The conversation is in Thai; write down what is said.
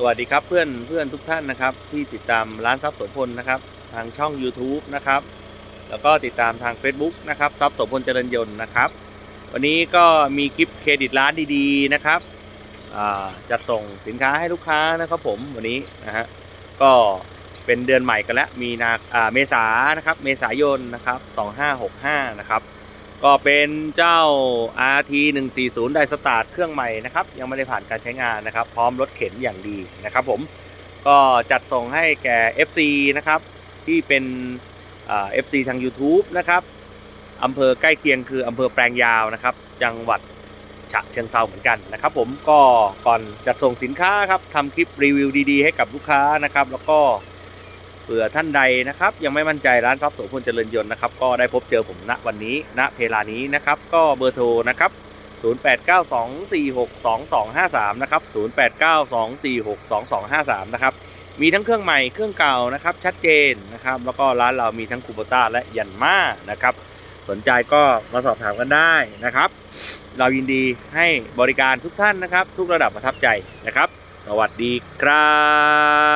สวัสดีครับเพื่อนเพื่อนทุกท่านนะครับ ที่ติดตามร้านทรัพย์โสพลนะครับทางช่อง YouTube นะครับแล้วก็ติดตามทาง Facebook นะครับทรัพย์โสพลเจริญยนต์นะครับ วันนี้ก็มีคลิปเครดิตร้านดีๆนะครับจัดส่งสินค้าให้ลูกค้านะครับผมวันนี้นะฮะก็เป็นเดือนใหม่กันแล้วมีนาอ่าเมษานะครับเมษายนนะครับ 2565 นะครับ ก็เป็นเจ้า RT 140ไดสตาร์ทเครื่องใหม่นะครับ ยังไม่ได้ผ่านการใช้งานนะครับ พร้อมรถเข็นอย่างดีนะครับผมก็จัดส่งให้แก่ FC นะครับที่เป็นอ่า FC ทาง YouTube นะครับอำเภอใกล้เคียงคืออำเภอแปลงยาวนะครับ จังหวัดฉะเชิงเซาเหมือนกันนะครับ ผมก็ก่อนจัดส่งสินค้าครับทำคลิปรีวิวดีๆ ให้กับลูกค้านะครับ แล้วก็ ผื่อท่านใดนะครับ ยังไม่มั่นใจร้านทรัพย์โสพลเจริญยนต์นะครับ ก็ได้พบเจอผมณวันนี้ณเพลานี้นะครับ ก็เบอร์โทรนะครับ 0892462253 นะครับ 0892462253 นะครับ มีทั้งเครื่องใหม่เครื่องเก่านะครับ ชัดเจนนะครับ แล้วก็ร้านเรามีทั้งคูโบต้าและยันมานะครับ สนใจก็มาสอบถามกันได้นะครับ เรายินดีให้บริการทุกท่านนะครับ ทุกระดับประทับใจนะครับ สวัสดีครับ